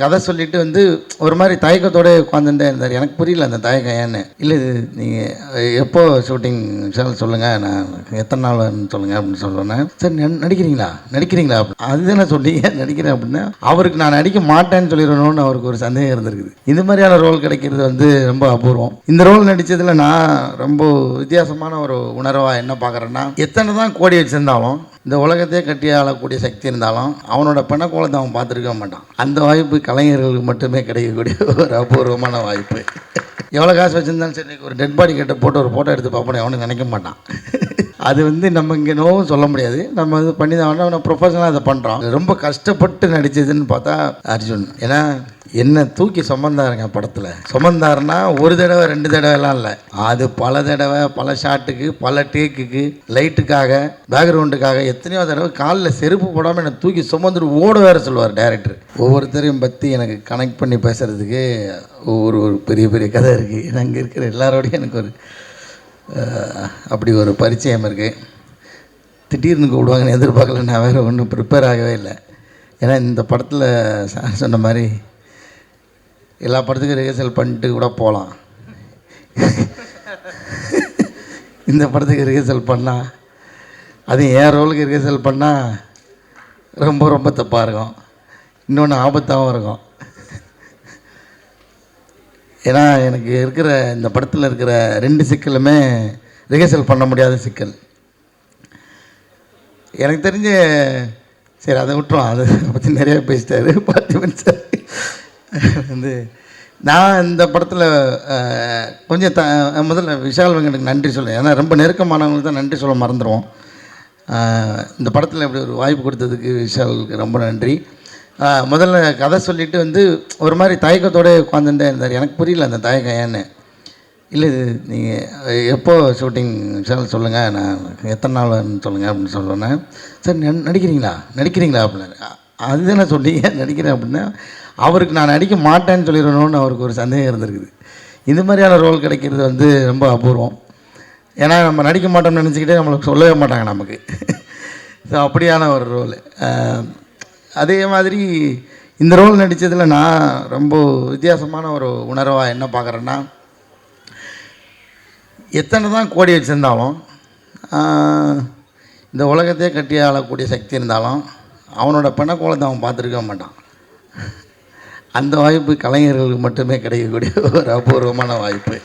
கதை சொல்லிட்டு வந்து ஒரு மாதிரி தயக்கத்தோட உட்காந்துட்டே இருந்தார். எனக்கு புரியல அந்த தயக்கம் ஏன்னு. இல்லை இது நீங்கள் எப்போ ஷூட்டிங் சொல்லுங்கள் நான் எத்தனை நாள் சொல்லுங்கள் அப்படின்னு சொல்லுவேன் சார் நடிக்கிறீங்களா? நடிக்கிறீங்களா? நடிக்கிறீங்களா அதுதானே சொன்னீங்க நடிக்கிறேன்? அப்படின்னா அவருக்கு நான் நடிக்க மாட்டேன்னு சொல்லிடணும்னு அவருக்கு ஒரு சந்தேகம் இருந்திருக்குது. இந்த மாதிரியான ரோல் கிடைக்கிறது வந்து ரொம்ப அபூர்வம். இந்த ரோல் நடித்ததில் நான் ரொம்ப வித்தியாசமான ஒரு உணர்வாக என்ன பார்க்குறேன்னா எத்தனை தான் கோடி வச்சுருந்தாலும் இந்த உலகத்தையே கட்டி ஆளக்கூடிய சக்தி இருந்தாலும் அவனோட பிணக்கோலத்தை அவன் பார்த்துருக்க மாட்டான். அந்த வாய்ப்பு கலைஞர்களுக்கு மட்டுமே கிடைக்கக்கூடிய ஒரு அபூர்வமான வாய்ப்பு. எவ்வளோ காசு வச்சுருந்தாலும் சரி ஒரு டெட் பாடி கிட்ட போட்டு ஒரு ஃபோட்டோ எடுத்து பார்ப்போம் அவனு நினைக்க மாட்டான். அது வந்து நம்ம இங்கே நோவும் சொல்ல முடியாது. நம்ம இது பண்ணி தான் அவனை ப்ரொஃபஷனலாக அதை பண்ணுறோம் ரொம்ப கஷ்டப்பட்டு நடித்ததுன்னு பார்த்தா அர்ஜுன். ஏன்னா என்ன தூக்கி சுமந்தாருங்க படத்தில். சுமந்தாருன்னா ஒரு தடவை ரெண்டு தடவைலாம் இல்லை. அது பல தடவை பல ஷாட்டுக்கு பல டேக்குக்கு லைட்டுக்காக பேக்ரவுண்டுக்காக எத்தனையோ தடவை காலில் செருப்பு போடாமல் என்னை தூக்கி சுமந்துட்டு ஓட வேற சொல்லுவார் டேரக்டர் ஒவ்வொருத்தரையும் பற்றி எனக்கு கனெக்ட் பண்ணி பேசுகிறதுக்கு ஒவ்வொரு ஒரு பெரிய பெரிய கதை இருக்குது ஏன்னா அங்கே இருக்கிற எல்லாரோடையும் எனக்கு ஒரு அப்படி ஒரு பரிச்சயம் இருக்குது திடீர்னு கூப்பிடுவாங்கன்னு எதிர்பார்க்கல நான் வேறு ஒன்றும் ப்ரிப்பேர் ஆகவே இல்லை. ஏன்னா இந்த படத்தில் சார் சொன்ன மாதிரி எல்லா படத்துக்கும் ரிஹர்சல் பண்ணிட்டு கூட போகலாம். இந்த படத்துக்கு ரிஹர்சல் பண்ணால் அது என் ரோலுக்கு ரிஹர்சல் பண்ணால் ரொம்ப ரொம்ப தப்பாக இருக்கும். இன்னொன்று ஆபத்தாகவும் இருக்கும். ஏன்னா எனக்கு இருக்கிற இந்த படத்தில் இருக்கிற ரெண்டு சிக்கலுமே ரிஹர்சல் பண்ண முடியாத சிக்கல். எனக்கு தெரிஞ்ச சரி அதை விட்டுரும். அதை பற்றி நிறைய பேசிட்டாரு. பார்த்திபன் சார்? வந்து நான் இந்த படத்தில் கொஞ்சம் த முதல்ல விஷால் வெங்கட்டுக்கு நன்றி சொல்லுவேன் ஏன்னா ரொம்ப நெருக்கமானவங்களுக்கு தான் நன்றி சொல்ல மறந்துடுவோம் இந்த படத்தில் இப்படி ஒரு வாய்ப்பு கொடுத்ததுக்கு விஷாலுக்கு ரொம்ப நன்றி. முதல்ல கதை சொல்லிட்டு வந்து ஒரு மாதிரி தயக்கத்தோட உட்காந்துட்டே இருந்தார். எனக்கு புரியல அந்த தயக்கம் ஏன்னு. இல்லை இது நீங்கள் எப்போ ஷூட்டிங் விஷால் சொல்லுங்கள் நான் எத்தனை நாள் சொல்லுங்கள் அப்படின்னு சொல்லுவேன் சார் நடிக்கிறீங்களா? நடிக்கிறீங்களா? அப்படின்னு அதுதானே சொன்னீங்க. நடிக்கிறேன் அப்படின்னா அவருக்கு நான் நடிக்க மாட்டேன்னு சொல்லிடணும்னு அவருக்கு ஒரு சந்தேகம் இருந்திருக்குது. இந்த மாதிரியான ரோல் கிடைக்கிறது வந்து ரொம்ப அபூர்வம். ஏன்னா நம்ம நடிக்க மாட்டோம்னு நினச்சிக்கிட்டே நம்மளுக்கு சொல்லவே மாட்டாங்க நமக்கு. ஸோ அப்படியான ஒரு ரோல் அதே மாதிரி இந்த ரோல் நடித்ததில் நான் ரொம்ப வித்தியாசமான ஒரு உணர்வாக என்ன பார்க்குறேன்னா எத்தனை தான் கோடி வச்சுருந்தாலும் இந்த உலகத்தையே கட்டி ஆளக்கூடிய சக்தி இருந்தாலும் அவனோட பிணக்கோலத்தை அவன் பார்த்துருக்க மாட்டான். அந்த வாய்ப்பு கலைஞர்களுக்கு மட்டுமே கிடைக்கக்கூடிய ஒரு அபூர்வமான வாய்ப்பு.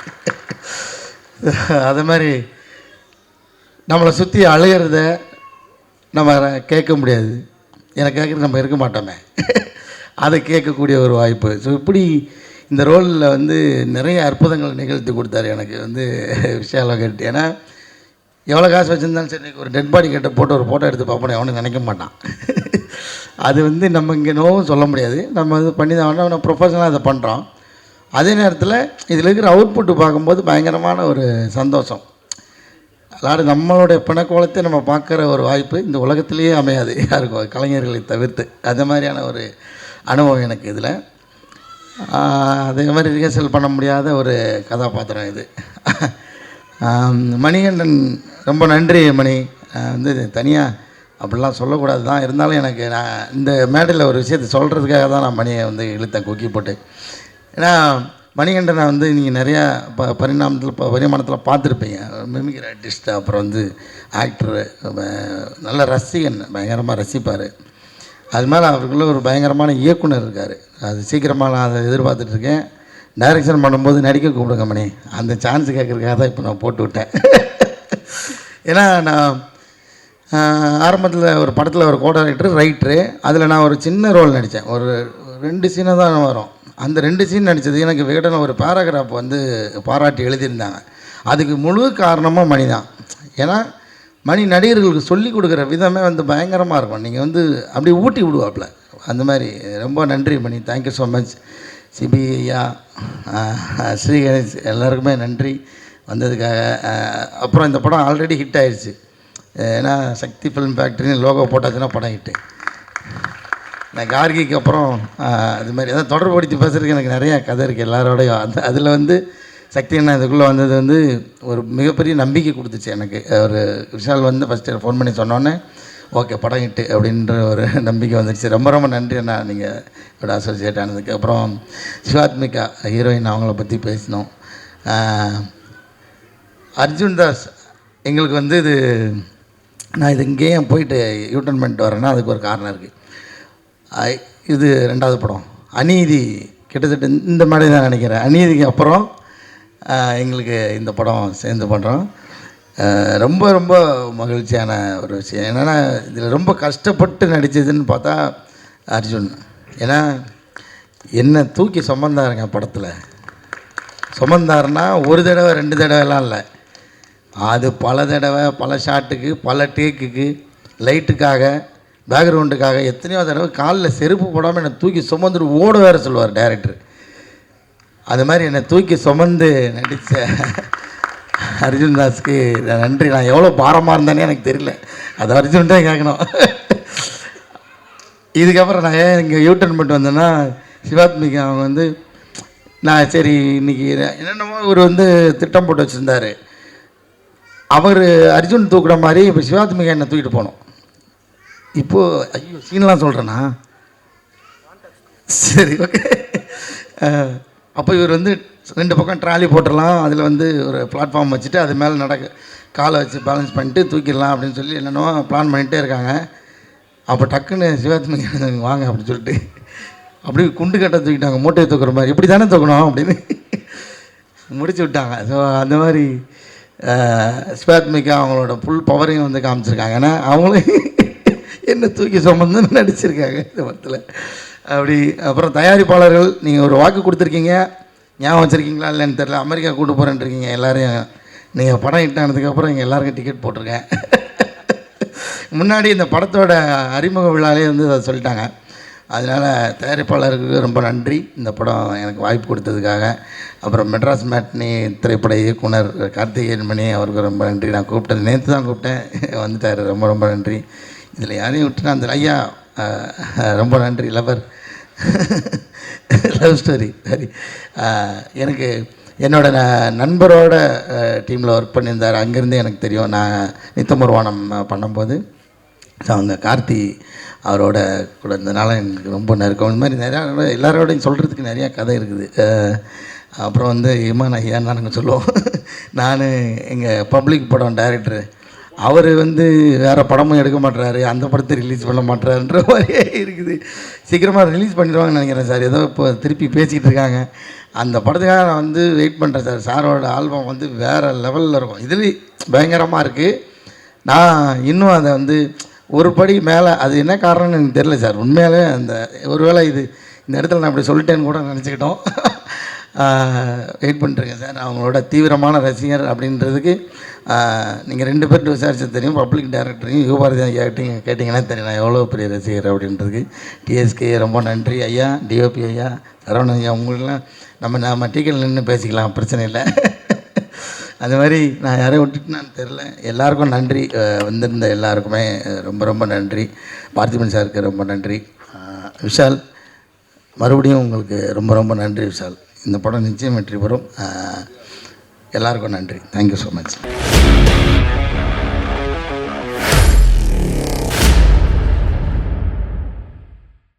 அது மாதிரி நம்மளை சுற்றி அழுகிறத நம்ம கேட்க முடியாது. எனக்கு கேட்குறது நம்ம இருக்க மாட்டோமே. அதை கேட்கக்கூடிய ஒரு வாய்ப்பு. ஸோ இப்படி இந்த ரோலில் வந்து நிறைய அற்புதங்கள் நிகழ்த்தி கொடுத்தாரு எனக்கு வந்து விஷால கேட்டு ஏன்னா எவ்வளோ காசு வச்சுருந்தாலும் சரி ஒரு டெட் பாடி கிட்ட போட்டு ஒரு ஃபோட்டோ எடுத்து பார்ப்போம் அவனு நினைக்க மாட்டான். அது வந்து நம்ம இங்கே நோவும் சொல்ல முடியாது. நம்ம இது பண்ணி தான் அவனை ப்ரொஃபஷனலாக அதை பண்ணுறோம் அதே நேரத்தில் இதில் இருக்கிற அவுட்புட்டு பார்க்கும்போது பயங்கரமான ஒரு சந்தோஷம். அதாவது நம்மளுடைய பிணக்கோலத்தை நம்ம பார்க்குற ஒரு வாய்ப்பு இந்த உலகத்திலேயே அமையாது. யாருக்கும் கலைஞர்களை தவிர்த்து. அந்த மாதிரியான ஒரு அனுபவம் எனக்கு இதில். அதே மாதிரி ரிஹர்சல் பண்ண முடியாத ஒரு கதாபாத்திரம் இது. மணிகண்டன் ரொம்ப நன்றி மணி. வந்து தனியாக அப்படிலாம் சொல்லக்கூடாது தான். இருந்தாலும் எனக்கு நான் இந்த மேடையில் ஒரு விஷயத்தை சொல்கிறதுக்காக தான் நான் மணியை வந்து இழுத்தேன் கொக்கி போட்டு. ஏன்னா மணிகண்டனை வந்து நீங்கள் நிறையா ப பரிணாமத்தில் ப பரிமாணத்தில் பார்த்துருப்பீங்க. மிமிக்ரி ஆர்டிஸ்ட்டு அப்புறம் வந்து ஆக்டரு நல்ல ரசிகன் பயங்கரமாக ரசிப்பார். அது மேலே அவருக்குள்ளே ஒரு பயங்கரமான இயக்குனர் இருக்கார். அது சீக்கிரமாக நான் அதை எதிர்பார்த்துட்டு இருக்கேன். டைரக்ஷன் பண்ணும்போது நடிக்க கூப்பிடுங்க மணி. அந்த சான்ஸ் கேட்குறதுக்காக தான் இப்போ நான் போட்டு விட்டேன். ஏன்னா நான் ஆரம்பத்தில் ஒரு படத்தில் ஒரு கோ ரைட்ரு அதில் நான் ஒரு சின்ன ரோல் நடித்தேன் ஒரு ரெண்டு சீனை தான் வரும். அந்த ரெண்டு சீன் நடித்தது எனக்கு விகடன் ஒரு பேராகிராஃப் வந்து பாராட்டி எழுதியிருந்தாங்க. அதுக்கு முழு காரணமாக மணி தான். ஏன்னா மணி நடிகர்களுக்கு சொல்லி கொடுக்குற விதமே வந்து பயங்கரமாக இருக்கும். நீங்கள் வந்து அப்படியே ஊட்டி விடுவாப்புல. அந்த மாதிரி. ரொம்ப நன்றி Mani. Thank you so much Sibi ஐயா ஸ்ரீ கணேஷ் எல்லாருக்குமே நன்றி. வந்ததுக்காக அப்புறம் இந்த படம் ஆல்ரெடி ஹிட் ஆயிடுச்சு ஏன்னா சக்தி ஃபிலிம் ஃபேக்ட்ரின்னு லோகோ போட்டாச்சுன்னா படம் ஹிட்டு நான் கார்கிக்கு அப்புறம் அது மாதிரி அதான் தொடர்புபடுத்தி பேசுகிறதுக்கு எனக்கு நிறையா கதை இருக்குது எல்லாரோடையும். அந்த அதில் வந்து சக்தி அண்ணா இதுக்குள்ளே வந்தது வந்து ஒரு மிகப்பெரிய நம்பிக்கை கொடுத்துச்சு எனக்கு. ஒரு விஷால் வந்து ஃபஸ்ட்டு ஃபோன் பண்ணி சொன்னோன்னே ஓகே படம் ஹிட்டு அப்படின்ற ஒரு நம்பிக்கை வந்துடுச்சு ரொம்ப ரொம்ப நன்றி அண்ணா. நீங்கள் இதோட அசோசியேட் ஆனதுக்கு. அப்புறம் சிவாத்மிகா ஹீரோயின் அவங்கள பற்றி பேசினோம். அர்ஜுன் தாஸ் எங்களுக்கு வந்து இது நான் இது இங்கேயே போயிட்டு யூட்டன் பண்ணிட்டு வரேன்னா அதுக்கு ஒரு காரணம் இருக்குது இது ரெண்டாவது படம். அநீதி கிட்டத்தட்ட இந்த மாதிரி தான் நினைக்கிறேன். அநீதிக்கு அப்புறம் எங்களுக்கு இந்த படம் சேர்ந்து பண்ணுறோம் ரொம்ப ரொம்ப மகிழ்ச்சியான ஒரு விஷயம். என்னென்னா இதில் ரொம்ப கஷ்டப்பட்டு நடித்ததுன்னு பார்த்தா அர்ஜுன். ஏன்னா என்னை தூக்கி சுமந்தாருங்க படத்தில். சுமந்தாருன்னா ஒரு தடவை ரெண்டு தடவைலாம் இல்லை. அது பல தடவை பல ஷாட்டுக்கு பல டேக்குக்கு லைட்டுக்காக பேக்ரவுண்டுக்காக எத்தனையோ தடவை காலில் செருப்பு போடாமல் என்னை தூக்கி சுமந்துட்டு ஓட வேறு சொல்லுவார் டேரக்டர் அது மாதிரி என்னை தூக்கி சுமந்து நடித்த அர்ஜுன் தாஸ்க்கு நான் நன்றி. நான் எவ்வளோ பாரமாக இருந்தேனே எனக்கு தெரியல. அது அர்ஜுன் தான் கேட்கணும். இதுக்கப்புறம் நான் ஏன் இங்கே யூட்டர்ன் பண்ணிட்டு வந்தேன்னா சிவாத்மிக்கு அவங்க வந்து நான் சரி இன்னைக்கு என்னென்னமோ இவர் வந்து திட்டம் போட்டு வச்சுருந்தாரு. அவர் அர்ஜுன் தூக்குற மாதிரி இப்போ சிவாத்மிகா என்னை தூக்கிட்டு போனோம். இப்போது ஐயோ சீன்லாம் சொல்கிறேன்னா சரி ஓகே அப்போ இவர் வந்து ரெண்டு பக்கம் ட்ராலி போட்டுடலாம். அதில் வந்து ஒரு பிளாட்ஃபார்ம் வச்சுட்டு அது மேலே நடக்க காலை வச்சு பேலன்ஸ் பண்ணிட்டு தூக்கிடலாம் அப்படின்னு சொல்லி என்னென்னவோ பிளான் பண்ணிகிட்டே இருக்காங்க. அப்போ டக்குன்னு சிவாத்மிகா வாங்க அப்படின்னு சொல்லிட்டு அப்படியே குண்டு கட்ட தூக்கிட்டாங்க. மூட்டையை தூக்குற மாதிரி. இப்படி தானே தூக்கணும்? அப்படின்னு முடிச்சு விட்டாங்க. ஸோ அந்த மாதிரி ஸ்பேத்மிக்கா அவங்களோட ஃபுல் பவரையும் வந்து காமிச்சிருக்காங்க. ஏன்னா அவங்களும் என்ன தூக்கி சுமந்து நடிச்சிருக்காங்க இந்த படத்தில். அப்படி அப்புறம் தயாரிப்பாளர்கள் நீங்கள் ஒரு வாக்கு கொடுத்துருக்கீங்க ஞாபகம் வச்சுருக்கீங்களா இல்லைன்னு தெரில அமெரிக்கா கூட்டு போகிறேன்ருக்கீங்க எல்லோரையும் நீங்கள் படம் ஹிட் ஆனதுக்கப்புறம் இங்கே எல்லாருக்கும் டிக்கெட் போட்டிருக்கேன். முன்னாடி இந்த படத்தோட அறிமுக விழாலே வந்து அதை சொல்லிட்டாங்க. அதனால் தயாரிப்பாளருக்கு ரொம்ப நன்றி. இந்த படம் எனக்கு வாய்ப்பு கொடுத்ததுக்காக. அப்புறம் மெட்ராஸ் மேட்னி திரைப்பட இயக்குனர் கார்த்திகேயன் மணி அவருக்கு ரொம்ப நன்றி. நான் கூப்பிட்டது நேற்று தான் கூப்பிட்டேன். வந்துட்டார் ரொம்ப ரொம்ப நன்றி. இதில் யாரையும் விட்டுனா அந்த ஐயா ரொம்ப நன்றி லவர் லவ் ஸ்டோரி சரி. எனக்கு என்னோட ந- நண்பரோட டீமில் ஒர்க் பண்ணியிருந்தார். அங்கேருந்து எனக்கு தெரியும். நான் நித்தமுருவானம் பண்ணும்போது. ஸோ அவங்க கார்த்தி அவரோட கூட இருந்தனால எனக்கு ரொம்ப நெருக்கம். இந்த மாதிரி நிறையா எல்லாரோடையும் சொல்கிறதுக்கு நிறையா கதை இருக்குது. அப்புறம் வந்து இமான் ஐயா நாங்கள் சொல்லுவோம்? நான் எங்கள் பப்ளிக் படம் டைரக்டர். அவர் வந்து வேறு படமும் எடுக்க மாட்டுறாரு அந்த படத்தை ரிலீஸ் பண்ண மாட்டுறாருன்ற மாதிரியே இருக்குது. சீக்கிரமாக ரிலீஸ் பண்ணிடுவாங்கன்னு நினைக்கிறேன் சார். ஏதோ இப்போ திருப்பி பேசிக்கிட்டு இருக்காங்க. அந்த படத்துக்காக நான் வந்து வெயிட் பண்ணுறேன் சார். சாரோட ஆல்பம் வந்து வேறு லெவலில் இருக்கும். இதுலேயும் பயங்கரமாக இருக்குது நான் இன்னும் அதை வந்து ஒரு படி மேலே அது என்ன காரணம்னு எனக்கு தெரியல சார். உண்மையாலே அந்த ஒருவேளை இது இந்த இடத்துல நான் இப்படி சொல்லிட்டேன்னு கூட நினச்சிக்கிட்டோம். வெயிட் பண்ணிட்டுருக்கேன் சார். அவங்களோட தீவிரமான ரசிகர் அப்படின்றதுக்கு நீங்கள் ரெண்டு பேர்கிட்ட விசாரிச்சது தெரியும். பப்ளிக் டைரக்டரையும் யுவபாரதி ஐயாட்டையும் கேட்டிங்கன்னா தெரியும். நான் எவ்வளோ பெரிய ரசிகர் அப்படின்றதுக்கு. டிஎஸ்கே ரொம்ப நன்றி ஐயா. டிஓபி ஐயா சரவணன் ஐயா உங்களெலாம் நம்ம நம்ம டீக்கெட் நின்று பேசிக்கலாம். பிரச்சனை இல்லை. அது மாதிரி நான் யாரையும் விட்டுட்டுனான்னு தெரில. எல்லாருக்கும் நன்றி. வந்திருந்த எல்லாருக்குமே ரொம்ப ரொம்ப நன்றி. பார்த்திபன் சாருக்கு ரொம்ப நன்றி. விஷால் மறுபடியும் உங்களுக்கு ரொம்ப ரொம்ப நன்றி விஷால். இந்த படம் நிச்சயம் வெற்றி பெறும். எல்லாருக்கும் நன்றி. Thank you so much